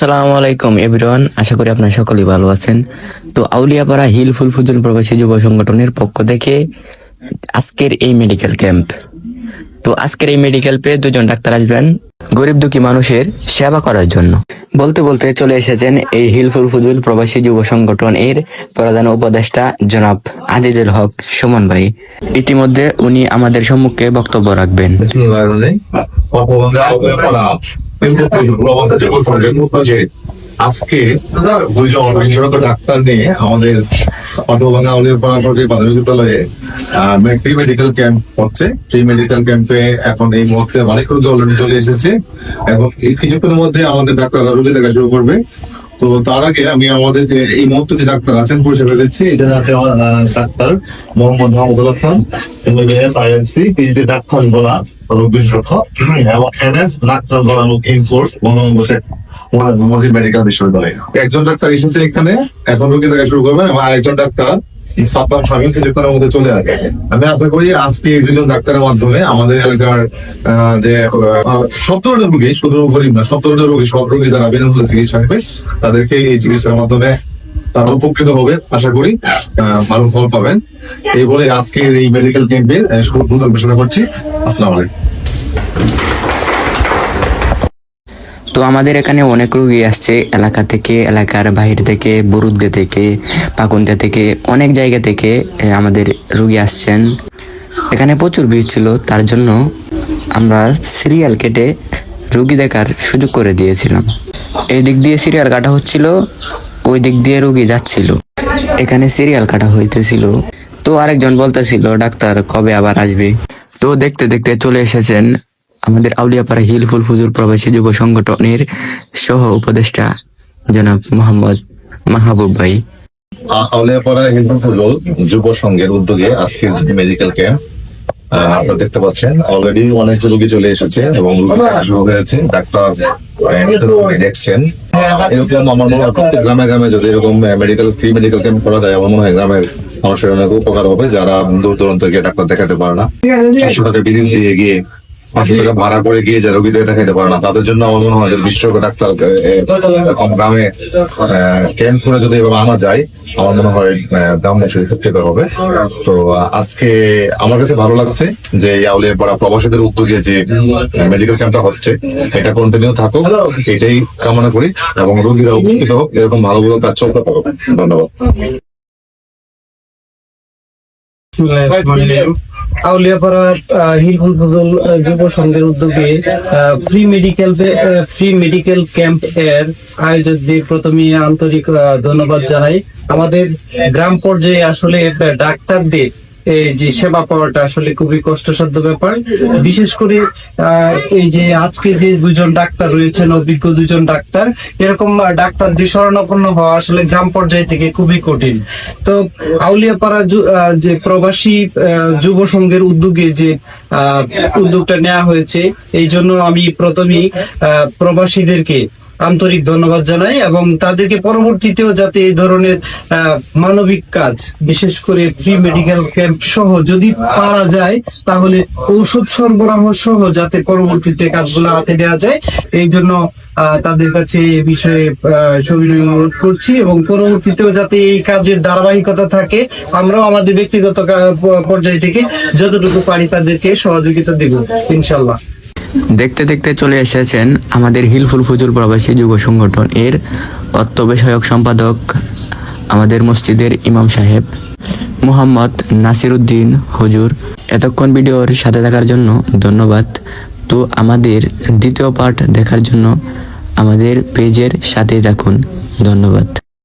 আসসালামু আলাইকুম, এভরিওয়ান। আশা করি আপনারা সকলেই ভালো আছেন। তো আউলিয়াপাড়া হিল ফুল ফুজুল প্রবাসী যুব সংগঠনের পক্ষ থেকে আজকের এই মেডিকেল ক্যাম্প। তো আজকের এই মেডিকেল পে দুজন ডাক্তার আসবেন। গরিব দুঃখী মানুষের সেবা করার জন্য। বলতে বলতে চলে এসেছেন এই হিলফুল ফুজুল প্রবাসী যুব সংগঠন এর প্রধান উপদেষ্টা জনাব আজিজুল হক সুমন ভাই। ইতিমধ্যে উনি আমাদের সম্মুখে বক্তব্য রাখবেন। আজকে ডাক্তার আমাদের free medical camp free medical ক্যাম্পে এখন এই মুহূর্তে চলে এসেছে এই মধ্যে আমাদের দেখা শুরু করবে তো তার আগে আমি আমাদের যে এই মুহূর্তে যে ডাক্তার আছেন পরিষেবা দিচ্ছি এটা আছে doctor Mohammad Mahmudul Hasan PhD doctor বলা ডাক্তার এসেছে এখানে রোগী শুরু করবেন ডাক্তার চলে আমি আশা করি আজকে দুজন ডাক্তারের মাধ্যমে আমাদের এলাকার যে সব ধরনের রোগী, শুধু গরিব না, সব ধরনের রোগী, সব রোগী যারা বিনামূল্যে চিকিৎসা নেবে, তাদেরকে এই চিকিৎসার মাধ্যমে তারা উপকৃত হবে, আশা করি ভালো ফল পাবেন। এই বলে আজকের এই মেডিকেল ক্যাম্পের শুভ ঘোষণা করছি। আসসালাম আলাইকুম। তো আমাদের এখানে অনেক রোগী আসছে এলাকা থেকে, এলাকার বাহির থেকে বরুদ্দে থেকে, পাকুন্দিয়া থেকে, অনেক জায়গা থেকে আমাদের রোগী আসছেন। এখানে প্রচুর ভিড় ছিল, তার জন্য আমরা সিরিয়াল কেটে রোগী দেখার সুযোগ করে দিয়েছিলাম। এই দিক দিয়ে সিরিয়াল কাটা হচ্ছিল, ওই দিক দিয়ে রুগী যাচ্ছিল। এখানে সিরিয়াল কাটা হইতেছিল। তো আরেকজন বলতেছিল, ডাক্তার কবে আবার আসবে? তো দেখতে দেখতে চলে এসেছেন আমাদের আউলিয়াপাড়া হিল ফুল ফুজুর প্রবাসী যুব সংগঠনের সহ উপদেষ্টা জনাব মোহাম্মদ মাহবুব ভাই। আউলিয়াপাড়া হিন্দু ফুজল যুব সংঘের উদ্যোগে আজকের যে মেডিকেল ক্যাম্প আপনারা দেখতে পাচ্ছেন অলরেডি অনেক রোগী চলে এসেছে এবং হয়েছে ডাক্তার দেখছেন। এরকম আমার মনে হয় প্রত্যেক গ্রামে গ্রামে যদি এরকম মেডিকেল ফ্রি মেডিকেল ক্যাম্প করা যায় আমার মনে হয় গ্রামের মানুষের অনেক উপকার হবে। যারা দূর দূরান্ত গিয়ে ডাক্তার দেখাতে পারে না পাঁচশো টাকা বিল দিয়ে গিয়ে পাঁচশো টাকা ভাড়া করে গিয়ে যারা রোগীদের দেখাতে পারে না তাদের জন্য আমার মনে হয় যদি বিশেষজ্ঞ ডাক্তার আহ, গ্রামে ক্যাম্প করে যদি এভাবে আনা যায় আমার মনে হয় আহ, দাম নিশ্চয়ই উপকৃত হবে। তো আজকে আমার কাছে ভালো লাগছে যে এই আউলিয়া পাড়া প্রবাসীদের উদ্যোগে যে মেডিকেল ক্যাম্পটা হচ্ছে এটা কন্টিনিউ থাকুক এটাই কামনা করি এবং রোগীরা উপকৃত হোক এরকম ভালো ভালো কাজ চলতে পারো ধন্যবাদ। আউলিয়াপাড়া আহ, হিলফুল ফজল যুব সংঘের উদ্যোগে free medical free medical camp এর আয়োজকদের প্রথমে আন্তরিক ধন্যবাদ জানাই। আমাদের গ্রাম পর্যায়ে আসলে ডাক্তারদের এই যে সেবা পাওয়াটা আসলে খুবই কষ্টসাধ্য ব্যাপার। বিশেষ করে এই যে আজকে যে দুজন ডাক্তার রয়েছেন অভিজ্ঞ দুজন ডাক্তার এরকম আহ, ডাক্তারদের শরণাপন্ন হওয়া আসলে গ্রাম পর্যায় থেকে খুবই কঠিন। তো আউলিয়াপাড়া যে প্রবাসী যুব সংঘের উদ্যোগে যে উদ্যোগটা নেওয়া হয়েছে এই জন্য আমি প্রথমেই প্রবাসীদেরকে আন্তরিক ধন্যবাদ জানাই এবং তাদেরকে পরবর্তীতেও যাতে এই ধরনের মানবিক কাজ, বিশেষ করে ফ্রি মেডিকেল ক্যাম্প সহ যদি পারা যায়, তাহলে ঔষধ সরবরাহ সহ যাতে পরবর্তীতে কাজগুলো হাতে নেওয়া যায়, এই জন্য তাদের কাছে এই বিষয়ে সবিনয় অনুরোধ করছি এবং পরবর্তীতেও যাতে এই কাজের ধারাবাহিকতা থাকে, আমরাও আমাদের ব্যক্তিগত পর্যায় থেকে যতটুকু পারি তাদেরকে সহযোগিতা দেব ইনশাল্লাহ দেখতে দেখতে চলে এসেছেন আমাদের হিলফুল ফুজুর প্রবাসী যুব সংগঠন এর অর্থ বিষয়ক সম্পাদক আমাদের মসজিদের ইমাম সাহেব, মুহাম্মদ নাসিরুদ্দিন হুজুর। এতক্ষণ ভিডিওর সাথে থাকার জন্য ধন্যবাদ। তো আমাদের দ্বিতীয় পার্ট দেখার জন্য আমাদের পেজের সাথে থাকুন। ধন্যবাদ।